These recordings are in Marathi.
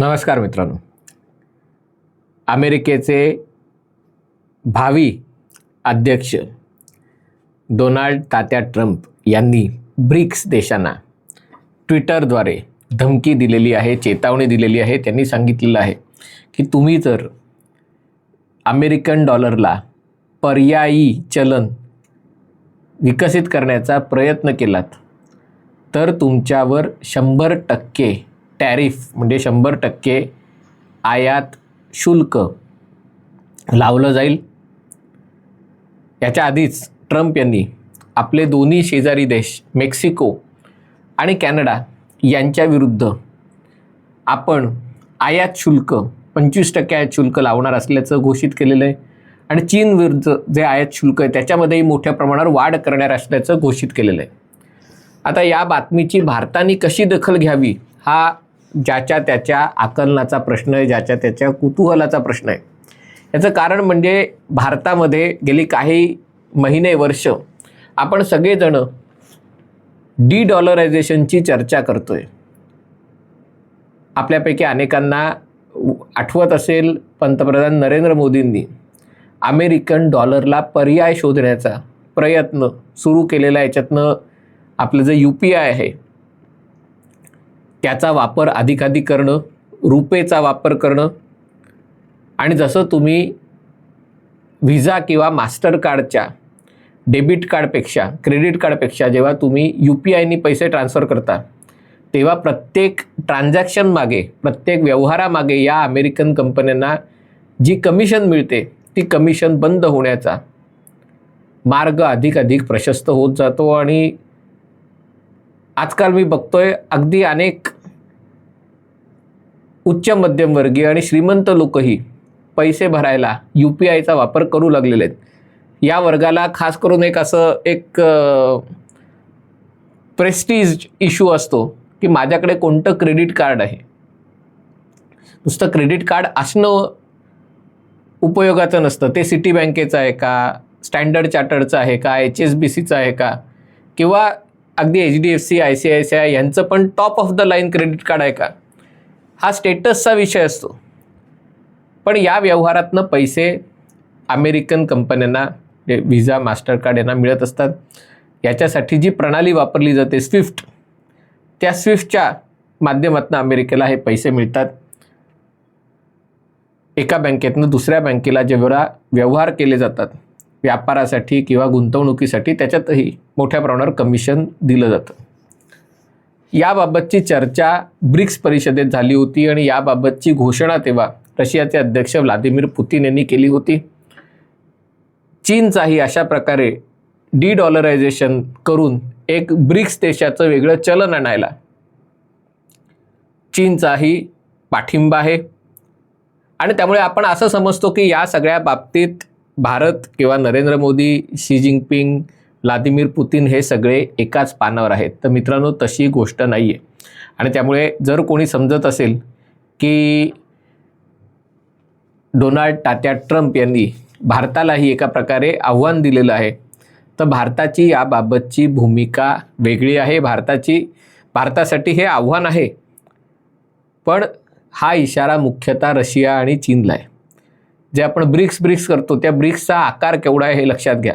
नमस्कार मित्रांनो. अमेरिकेचे भावी अध्यक्ष डोनाल्ड तात्या ट्रम्प यांनी ब्रिक्स देशांना ट्विटरद्वारे धमकी दिलेली आहे चेतावणी दिलेली आहे. त्यांनी सांगितलेलं आहे की तुम्ही जर अमेरिकन डॉलरला पर्यायी चलन विकसित करण्याचा प्रयत्न केलात तर तुमच्यावर शंभर टक्के टॅरिफ म्हणजे शंभर टक्के आयात शुल्क लावलं जाईल. याच्या आधीच ट्रम्प यांनी आपले दोन्ही शेजारी देश मेक्सिको आणि कॅनडा यांच्याविरुद्ध आपण आयात शुल्क पंचवीस टक्के आयात शुल्क लावणार असल्याचं घोषित केलेलं आहे. आणि चीन विरुद्ध जे आयात शुल्क आहे त्याच्यामध्येही मोठ्या प्रमाणावर वाढ करणार असल्याचं घोषित केलेलं आहे. आता या बातमीची भारताने कशी दखल घ्यावी हा ज्याच्या त्याच्या आकलनाचा प्रश्न आहे ज्याच्या त्याच्या कुतूहलाचा प्रश्न आहे. याचं कारण म्हणजे भारतामध्ये गेली काही महिने वर्ष आपण सगळेजण डी डॉलरायझेशनची चर्चा करतोय. आपल्यापैकी अनेकांना आठवत असेल पंतप्रधान नरेंद्र मोदींनी अमेरिकन डॉलरला पर्याय शोधण्याचा प्रयत्न सुरू केलेला याच्यातनं आपलं जे यू पी आय आहे त्याचा वापर अधिकाधिक करणं रुपेचा वापर करणं. आणि जसं तुम्ही व्हिजा किंवा मास्टर कार्डच्या डेबिट कार्डपेक्षा क्रेडिट कार्डपेक्षा जेव्हा तुम्ही यू पी आयनी पैसे ट्रान्स्फर करता तेव्हा प्रत्येक ट्रान्झॅक्शन मागे प्रत्येक व्यवहारामागे या अमेरिकन कंपन्यांना जी कमिशन मिळते ती कमिशन बंद होण्याचा मार्ग अधिक अधिक प्रशस्त होत जातो आणि आजकाल मी बघतोय अगदी अनेक उच्च मध्यमवर्गीय आणि श्रीमंत लोकही पैसे भरायला यू पी आयचा वापर करू लागलेले आहेत. या वर्गाला खास करून एक असं एक प्रेस्टीज इश्यू असतो की माझ्याकडे कोणतं क्रेडिट कार्ड आहे. नुसतं क्रेडिट कार्ड असणं उपयोगाचं नसतं. ते सिटी बँकेचं आहे का? स्टँडर्ड चार्टर्डचं आहे का? एच एस बी सीचं आहे का? किंवा अगदी H D F C I C I C I यांचं पण top of the line credit card आहे का? हा स्टेटसचा विषय असतो. पण या व्यवहारातनं पैसे अमेरिकन कंपन्यांना जे व्हिजा मास्टरकार्ड यांना मिळत असतात. याच्यासाठी जी प्रणाली वापरली जाते स्विफ्ट त्या स्विफ्टच्या माध्यमातून अमेरिकेला हे पैसे मिळतात. एका बँकेतनं दुसऱ्या बँकेला जेव्हा व्यवहार केले जातात व्यापारासाठी किंवा गुंतवणुकीसाठी त्याच्यातही मोठ्या प्रमाणावर कमिशन दिलं जातं. याबाबतची चर्चा ब्रिक्स परिषदेत झाली होती आणि याबाबतची घोषणा तेव्हा रशियाचे अध्यक्ष व्लादिमीर पुतीन यांनी केली होती. चीनचाही अशा प्रकारे डी डॉलरायझेशन करून एक ब्रिक्स देशाचं वेगळं चलन आणायला चीनचाही पाठिंबा आहे. आणि त्यामुळे आपण असं समजतो की या सगळ्या बाबतीत भारत किंवा Narendra Modi Xi Jinping Vladimir Putin हे सगळे एकाच पानावर आहेत. तर मित्रांनो तशी गोष्ट नाही आहे आणि त्यामुळे जर कोणी समजत असेल की डोनाल्ड टाट्या ट्रम्प यांनी भारतालाही एका प्रकारे आव्हान दिलेलं आहे तर भारताची याबाबतची भूमिका वेगळी आहे. भारताची भारतासाठी हे आव्हान आहे. पण हा इशारा मुख्यतः रशिया आणि चीनला आहे. जे आपण ब्रिक्स ब्रिक्स करतो त्या ब्रिक्सचा आकार केवढा आहे हे लक्षात घ्या.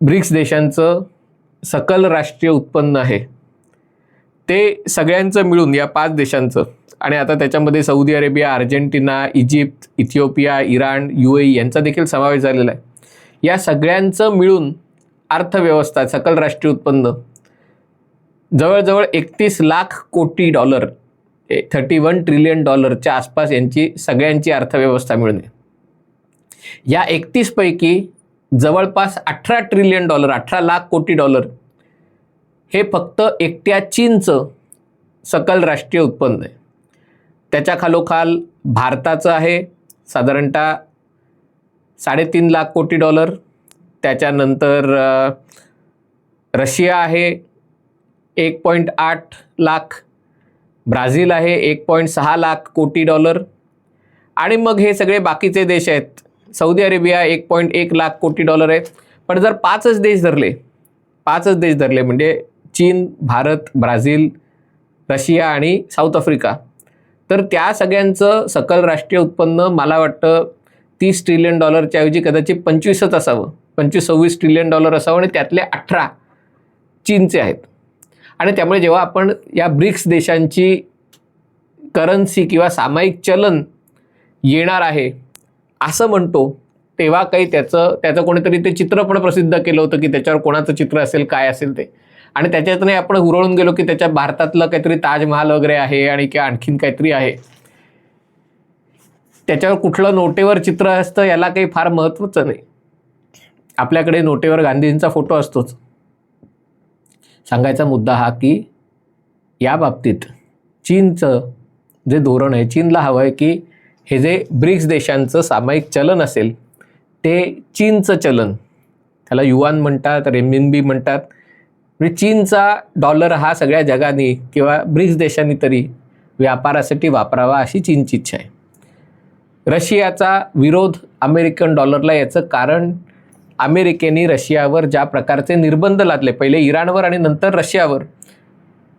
ब्रिक्स देशांचं सकल राष्ट्रीय उत्पन्न आहे. ते सगळ्यांचं मिळून या पाच देशांचं आणि आता त्याच्यामध्ये Saudi Arabia Argentina Egypt Ethiopia Iran U A यांचा देखील समावेश झालेला आहे. या सगळ्यांचं मिळून अर्थव्यवस्था सकल राष्ट्रीय उत्पन्न जवळजवळ एकतीस लाख कोटी डॉलर थर्टी वन ट्रिलियन डॉलरच्या आसपास यांची सगळ्यांची अर्थव्यवस्था मिळून या एकतीसपैकी जवळपास अठरा ट्रिलियन डॉलर अठरा लाख कोटी डॉलर हे फक्त एकट्या चीनचं सकल राष्ट्रीय उत्पन्न आहे. त्याच्या खालोखाल भारताचं आहे साधारणतः साडेतीन लाख कोटी डॉलर त्याच्यानंतर रशिया आहे एक पॉईंट आठ लाख ब्राझील आहे एक पॉईंट सहा लाख कोटी डॉलर. आणि मग हे सगळे बाकीचे देश आहेत. सौदी अरेबिया एक पॉईंट एक लाख कोटी डॉलर आहेत. पण जर पाचच देश धरले पाचच देश धरले म्हणजे चीन भारत ब्राझील रशिया आणि साऊथ आफ्रिका तर त्या सगळ्यांचं सकल राष्ट्रीय उत्पन्न मला वाटतं तीस ट्रिलियन डॉलरच्या ऐवजी कदाचित पंचवीसच असावं. पंचवीस सव्वीस ट्रिलियन डॉलर असावं आणि त्यातले अठरा चीनचे आहेत. आणि त्यामुळे जेव्हा आपण या ब्रिक्स देशांची करन्सी किंवा सामायिक चलन येणार आहे असं म्हणतो तेव्हा काही त्याचं त्याचं कोणीतरी ते चित्र पण प्रसिद्ध केलं होतं की त्याच्यावर कोणाचं चित्र असेल काय असेल ते. आणि त्याच्यातून आपण हुरळून गेलो की त्याच्या भारतातलं काहीतरी ताजमहाल वगैरे आहे आणि किंवा आणखीन काहीतरी आहे. त्याच्यावर कुठलं नोटेवर चित्र असतं याला काही फार महत्त्वाचं नाही. आपल्याकडे नोटेवर गांधींचा फोटो असतोच. सांगायचा मुद्दा हा की या बाबतीत चीनचं जे धोरण आहे चीनला हवं आहे की हे जे ब्रिक्स देशांचं सामायिक चलन असेल ते चीनचं चलन त्याला युवान म्हणतात रेमिनबी म्हणतात म्हणजे चीनचा डॉलर हा सगळ्या जगाने किंवा ब्रिक्स देशांनी तरी व्यापारासाठी वापरावा अशी चीनची इच्छा आहे. रशियाचा विरोध अमेरिकन डॉलरला याचं कारण अमेरिकेने रशियावर ज्या प्रकारचे निर्बंध लादले पहिले इराणवर आणि नंतर रशियावर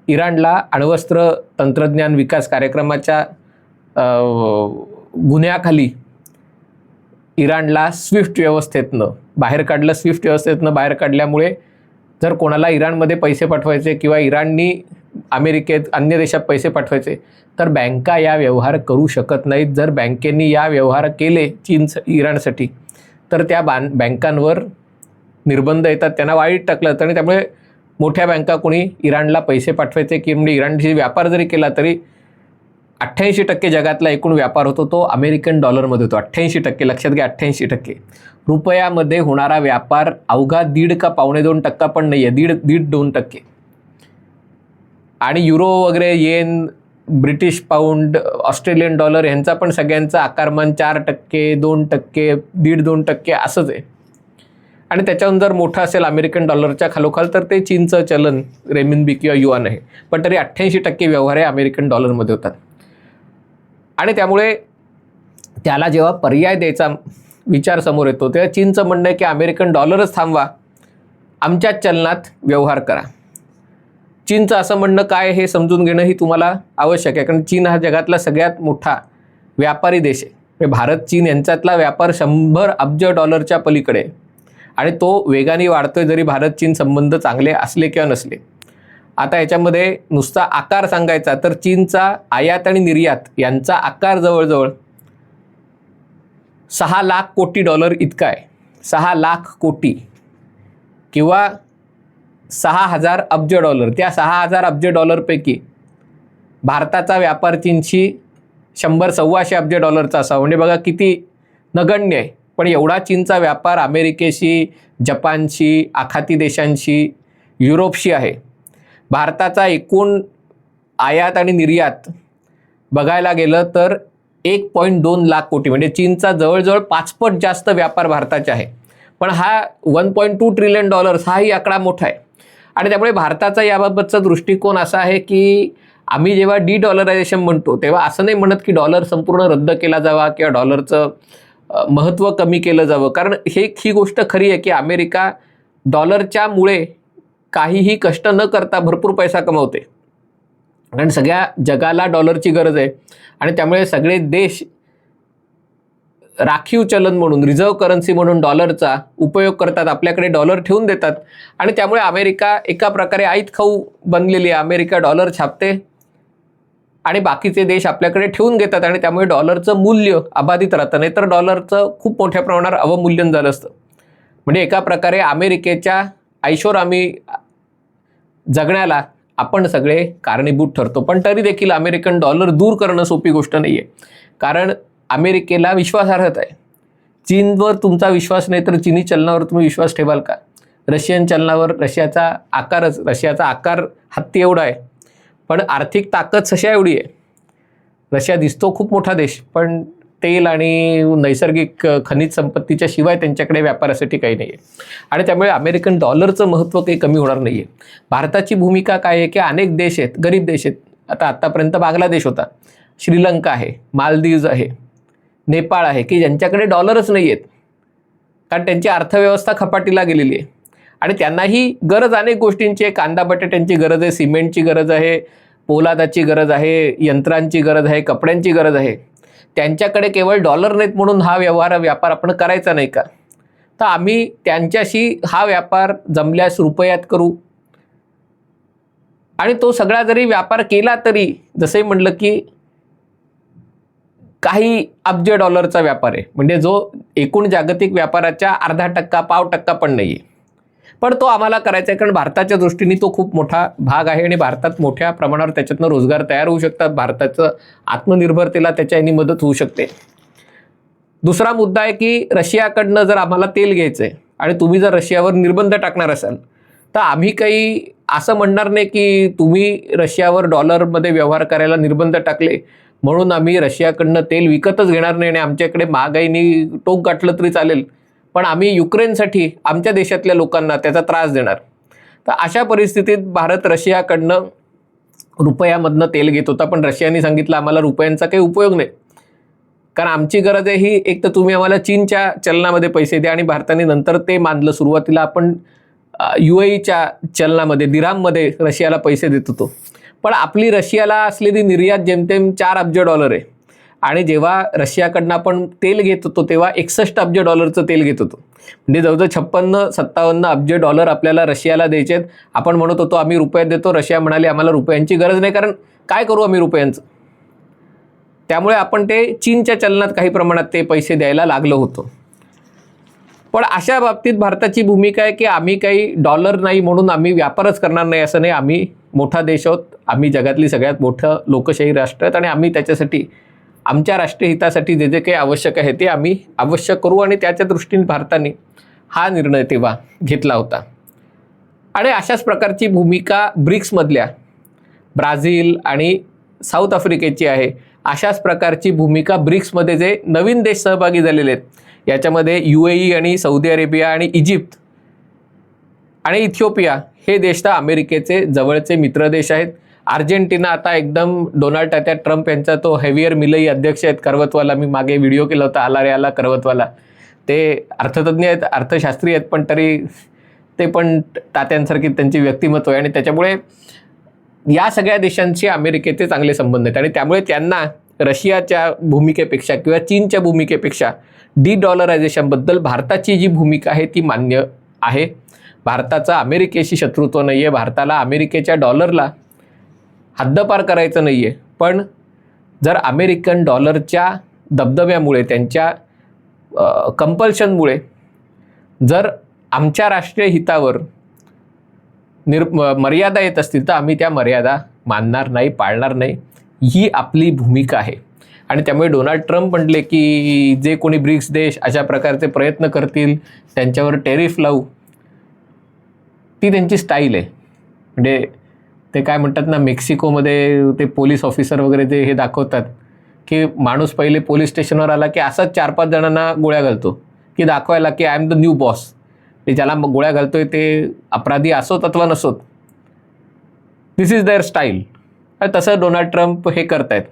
इराणला अण्वस्त्र तंत्रज्ञान विकास कार्यक्रमाच्या गुन्ह्याखाली इराणला स्विफ्ट व्यवस्थेतनं बाहेर काढलं स्विफ्ट व्यवस्थेतनं बाहेर काढल्यामुळे जर कोणाला इराणमध्ये पैसे पाठवायचे किंवा इराणनी अमेरिकेत अन्य देशात पैसे पाठवायचे तर बँका या व्यवहार करू शकत नाहीत. जर बँकेनी या व्यवहार केले चीन इराणसाठी तर त्या बां बँकांवर निर्बंध येतात. त्यांना वाईट टाकलं जातं आणि त्यामुळे मोठ्या बँका कोणी इराणला पैसे पाठवायचे की म्हणजे इराणशी व्यापार जरी केला तरी अठ्ठ्याऐंशी टक्के जगातला एकूण व्यापार होतो तो अमेरिकन डॉलरमध्ये होतो. अठ्ठ्याऐंशी टक्के लक्षात घ्या अठ्ठ्याऐंशी टक्के. रुपयामध्ये होणारा व्यापार अवघा दीड का पावणे दोन टक्का पण नाही आहे दीड दीड दोन टक्के. आणि युरो वगैरे yen British pound Australian dollar ह्यांचा पण सगळ्यांचा आकारमान चार टक्के दोन टक्के दीड दोन टक्के असंच आहे. आणि त्याच्याहून जर मोठं असेल अमेरिकन डॉलरच्या खालोखाल तर ते चीनचं चलन रेमिनबी किंवा युआन आहे. पण तरी अठ्ठ्याऐंशी टक्के व्यवहार हे अमेरिकन डॉलरमध्ये होतात. आणि त्यामुळे त्याला जेव्हा पर्याय द्यायचा विचार समोर येतो तेव्हा चीनचं म्हणणं आहे की अमेरिकन डॉलरच थांबवा. आमच्याच चलनात व्यवहार करा. चीनचं असं म्हणणं काय हे समजून घेणं ही तुम्हाला आवश्यक आहे. कारण चीन हा जगातला सगळ्यात मोठा व्यापारी देश आहे. म्हणजे भारत चीन यांच्यातला व्यापार शंभर अब्ज डॉलरच्या पलीकडे आहे. आणि तो वेगाने वाढतोय जरी भारत चीन संबंध चांगले असले किंवा नसले. आता याच्यामध्ये नुसता आकार सांगायचा तर चीनचा आयात आणि निर्यात यांचा आकार जवळजवळ सहा लाख कोटी डॉलर इतका आहे. सहा लाख कोटी. किंवा सहा हजार अब्ज डॉलर. त्या सहा हजार अब्ज डॉलरपैकी भारताचा व्यापार चीनशी शंभर सव्वाशे अब्ज डॉलरचा असावा. म्हणजे बघा किती नगण्य आहे. पण एवढा चीनचा व्यापार अमेरिकेशी जपानशी आखाती देशांशी युरोपशी आहे. भारताचा एकूण आयात आणि निर्यात बघायला गेलं तर एक पॉईंट दोन लाख कोटी. म्हणजे चीनचा जवळजवळ पाचपट जास्त व्यापार भारताचा आहे. पण हा one point two trillion dollars हाही आकडा मोठा आहे. आणि त्यामुळे भारताचा याबाबतचा दृष्टिकोन असा आहे की आम्ही जेव्हा डी डॉलरायझेशन म्हणतो तेव्हा असं नाही म्हणत की डॉलर संपूर्ण रद्द केला जावा किंवा डॉलरचं महत्त्व कमी केलं जावं. कारण हे ही गोष्ट खरी आहे की अमेरिका डॉलरच्यामुळे काहीही कष्ट न करता भरपूर पैसा कमवते. कारण सगळ्या जगाला डॉलरची गरज आहे. आणि त्यामुळे सगळे देश राखीव चलन म्हणून रिझर्व्ह करन्सी म्हणून डॉलरचा उपयोग करतात आपल्याकडे डॉलर ठेवून देतात. आणि त्यामुळे अमेरिका एका प्रकारे आईत खाऊ बनलेली आहे. अमेरिका डॉलर छापते आणि बाकीचे देश आपल्याकडे ठेवून घेतात आणि त्यामुळे डॉलरचं मूल्य अबाधित राहतं. नाही तर डॉलरचं खूप मोठ्या प्रमाणावर अवमूल्यन झालं असतं. म्हणजे एका प्रकारे अमेरिकेच्या ऐशोरामी जगण्याला आपण सगळे कारणीभूत ठरतो. पण तरी देखील अमेरिकन डॉलर दूर करणं सोपी गोष्ट नाही आहे कारण अमेरिकेला विश्वासार्हता आहे. चीनवर तुमचा विश्वास नाही तर चीनी चलनावर तुम्ही विश्वास ठेवाल का? रशियन चलनावर रशियाचा आकारच रशियाचा आकार हत्ती एवढा आहे. पण आर्थिक ताकद सशा एवढी आहे. रशिया दिसतो खूप मोठा देश पण तेल आणि नैसर्गिक खनिज संपत्तीच्या शिवाय त्यांच्याकडे व्यापारासाठी काही नाही आहे आणि त्यामुळे अमेरिकन डॉलरचं महत्त्व काही कमी होणार नाही आहे भारताची भूमिका काय आहे की अनेक देश आहेत गरीब देश आहेत. आता आत्तापर्यंत बांगलादेश होता. श्रीलंका आहे मालदीव्ज आहे. नेपाळ आहे की ज्यांच्याकडे डॉलरच नाही आहेत. कारण त्यांची अर्थव्यवस्था खपाटीला गेलेली आहे. आणि त्यांनाही गरज अनेक गोष्टींची आहे. कांदा बटाट्यांची गरज आहे सिमेंटची गरज आहे पोलादाची गरज आहे यंत्रांची गरज आहे कपड्यांची गरज आहे. त्यांच्याकडे केवळ डॉलर नाहीत म्हणून हा व्यवहार व्यापार आपण करायचा नाही का? तर आम्ही त्यांच्याशी हा व्यापार जमल्यास रुपयात करू. आणि तो सगळा जरी व्यापार केला तरी जसे म्हणलं की काही अब्ज डॉलरचा व्यापार आहे. म्हणजे जो एकूण जागतिक व्यापाराच्या अर्धा टक्का पाव टक्का पण नाही आहे पण तो आम्हाला करायचा आहे कारण भारताच्या दृष्टीने तो खूप मोठा भाग आहे आणि भारतात मोठ्या प्रमाणावर त्याच्यातनं रोजगार तयार होऊ शकतात. भारताचं आत्मनिर्भरतेला त्याच्याने मदत होऊ शकते. दुसरा मुद्दा आहे की रशियाकडनं जर आम्हाला तेल घ्यायचं आहे आणि तुम्ही जर रशियावर निर्बंध टाकणार असाल तर आम्ही काही असं म्हणणार नाही की तुम्ही रशियावर डॉलरमध्ये व्यवहार करायला निर्बंध टाकले म्हणून आम्ही रशियाकडनं तेल विकतच घेणार नाही आणि आमच्याकडे महागाईनी टोक गाठलं तरी चालेल. पण आम्ही युक्रेनसाठी आमच्या देशातल्या लोकांना त्याचा त्रास देणार. तर अशा परिस्थितीत भारत रशियाकडनं रुपयामधनं तेल घेत होता पण रशियाने सांगितलं आम्हाला रुपयांचा काही उपयोग नाही. कारण आमची गरज आहे ही एक तर तुम्ही आम्हाला चीनच्या चलनामध्ये पैसे द्या आणि भारताने नंतर ते मानलं. सुरुवातीला आपण यू एच्या चलनामध्ये दिराममध्ये रशियाला पैसे देत होतो. पण आपली रशियाला असलेली निर्यात जेमतेम चार अब्ज डॉलर आहे. आणि जेव्हा रशियाकडनं आपण तेल घेत होतो तेव्हा एकसष्ट अब्ज डॉलरचं तेल घेत होतो. म्हणजे जवळजवळ छप्पन्न सत्तावन्न अब्ज डॉलर आपल्याला रशियाला द्यायचे आहेत. आपण म्हणत होतो आम्ही रुपयात देतो. रशिया म्हणाले आम्हाला रुपयांची गरज नाही कारण काय करू आम्ही रुपयांचं? त्यामुळे आपण ते चीनच्या चलनात काही प्रमाणात ते पैसे द्यायला लागलो होतो. पण अशा बाबतीत भारताची भूमिका आहे की आम्ही काही डॉलर नाही म्हणून आम्ही व्यापारच करणार नाही असं नाही. आम्ही मोठा देश आहोत. आम्ही जगातली सगळ्यात मोठं लोकशाही राष्ट्र आहेत आणि आम्ही त्याच्यासाठी आमच्या राष्ट्रहितासाठी जे जे काही आवश्यक आहे ते आम्ही आवश्यक करू आणि त्याच्या दृष्टीने भारताने हा निर्णय तेव्हा घेतला होता. आणि अशाच प्रकारची भूमिका ब्रिक्समधल्या ब्राझील आणि साऊथ आफ्रिकेची आहे. अशाच प्रकारची भूमिका ब्रिक्समध्ये जे नवीन देश सहभागी झालेले आहेत याच्यामध्ये यू ए आणि सौदी अरेबिया आणि इजिप्त आणि इथिओपिया हे देश तर अमेरिकेचे जवळचे मित्र देश आहेत. अर्जेंटिना आता एकदम डोनाल्ड टात्या ट्रम्प यांचा तो हेवियर मिलई अध्यक्ष आहेत. करवतवाला मी मागे व्हिडिओ केला होता आला रे आला करवतवाला. ते अर्थतज्ज्ञ आहेत अर्थशास्त्री आहेत पण तरी ते पण तात्यांसारखी त्यांची व्यक्तिमत्व आहे. आणि त्याच्यामुळे या सगळ्या देशांशी अमेरिकेचे चांगले संबंध आहेत. आणि त्यामुळे त्यांना रशियाच्या भूमिकेपेक्षा किंवा चीनच्या भूमिकेपेक्षा डी डॉलरायझेशनबद्दल भारताची जी भूमिका आहे ती मान्य आहे. भारताचं अमेरिकेशी शत्रुत्व नाही आहे भारताला अमेरिकेच्या डॉलरला हद्दपार करायचं नाही आहे पण जर अमेरिकन डॉलरच्या दबदब्यामुळे त्यांच्या कंपल्शनमुळे जर आमच्या राष्ट्रीय हितावर निर मर्यादा येत असतील तर आम्ही त्या मर्यादा मानणार नाही पाळणार नाही. ही आपली भूमिका आहे. आणि त्यामुळे डोनाल्ड ट्रम्प म्हटले की जे कोणी ब्रिक्स देश अशा प्रकारचे प्रयत्न करतील त्यांच्यावर टेरिफ लावू ती त्यांची स्टाईल आहे. म्हणजे ते काय म्हणतात ना मेक्सिकोमध्ये ते पोलीस ऑफिसर वगैरे ते हे दाखवतात की माणूस पहिले पोलीस स्टेशनवर आला की असाच चार पाच जणांना गोळ्या घालतो की दाखवायला की I am the new boss ते ज्याला मग गोळ्या घालतोय ते अपराधी असोत अथवा नसोत. दिस इज देअर स्टाईल तसं डोनाल्ड ट्रम्प हे करतायत.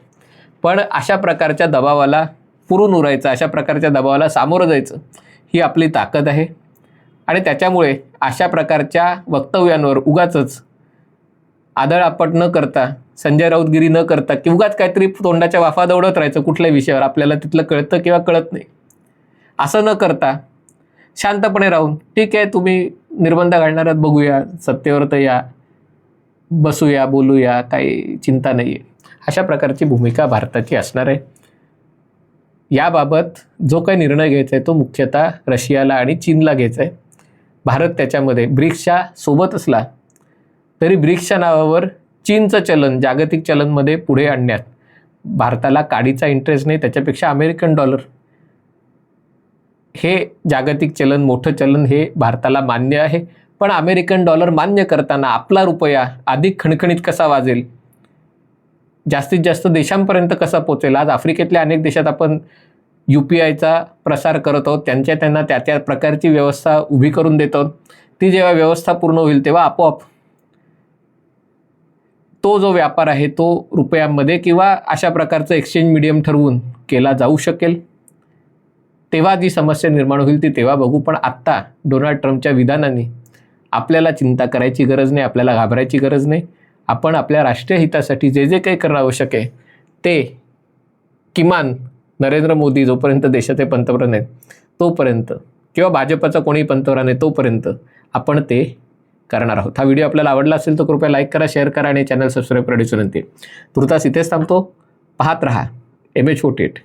पण अशा प्रकारच्या दबावाला पुरून उरायचं अशा प्रकारच्या दबावाला सामोरं जायचं ही आपली ताकद आहे. आणि त्याच्यामुळे अशा प्रकारच्या वक्तव्यांवर उगाच आदळ आपट न करता संजय राऊतगिरी न करता किंवाच काहीतरी तोंडाच्या वाफा दौडत राहायचं कुठल्याही विषयावर आपल्याला तिथलं कळतं किंवा कळत नाही. असं न करता शांतपणे राहून ठीक आहे तुम्ही निर्बंध घालणार आहात बघूया सत्तेवर तर या बसूया बोलूया काही चिंता नाही आहे अशा प्रकारची भूमिका भारताची असणार आहे. याबाबत जो काही निर्णय घ्यायचा आहे तो मुख्यतः रशियाला आणि चीनला घ्यायचा आहे. भारत त्याच्यामध्ये ब्रिक्सच्या सोबत असला तरी ब्रिक्सच्या नावावर चीनचं चलन जागतिक चलनमध्ये पुढे आणण्यात. भारताला काडीचा इंटरेस्ट नाही त्याच्यापेक्षा अमेरिकन डॉलर हे जागतिक चलन मोठं चलन हे भारताला मान्य आहे. पण अमेरिकन डॉलर मान्य करताना आपला रुपया अधिक खणखणीत कसा वाजेल? जास्तीत जास्त देशांपर्यंत कसा पोचेल? आज आफ्रिकेतल्या अनेक देशात आपण यू पी आयचा प्रसार करत आहोत. त्यांच्या त्यांना त्या त्या प्रकारची व्यवस्था उभी करून देत आहोत. ती जेव्हा व्यवस्था पूर्ण होईल तेव्हा आपोआप तो जो व्यापार आहे तो रुपयांमध्ये किंवा अशा प्रकारचं एक्सचेंज मिडियम ठरवून केला जाऊ शकेल. तेव्हा जी समस्या निर्माण होईल ती तेव्हा बघू पण आत्ता डोनाल्ड ट्रम्पच्या विधानाने आपल्याला चिंता करायची गरज नाही आपल्याला घाबरायची गरज नाही. आपण आपल्या राष्ट्रीय हितासाठी जे जे काही करणं आवश्यक आहे ते किमान नरेंद्र मोदी जोपर्यंत देशाचे पंतप्रधान आहेत तोपर्यंत किंवा भाजपचा कोणी पंतप्रधान आहे तोपर्यंत आपण ते करणार आहोत. हा व्हिडिओ आपल्याला आवडला असेल तर कृपया लाईक करा शेअर करा आणि चॅनल सबस्क्राईब करण्याची विनंती तुर्तास इथेच थांबतो. पाहत रहा. M H forty eight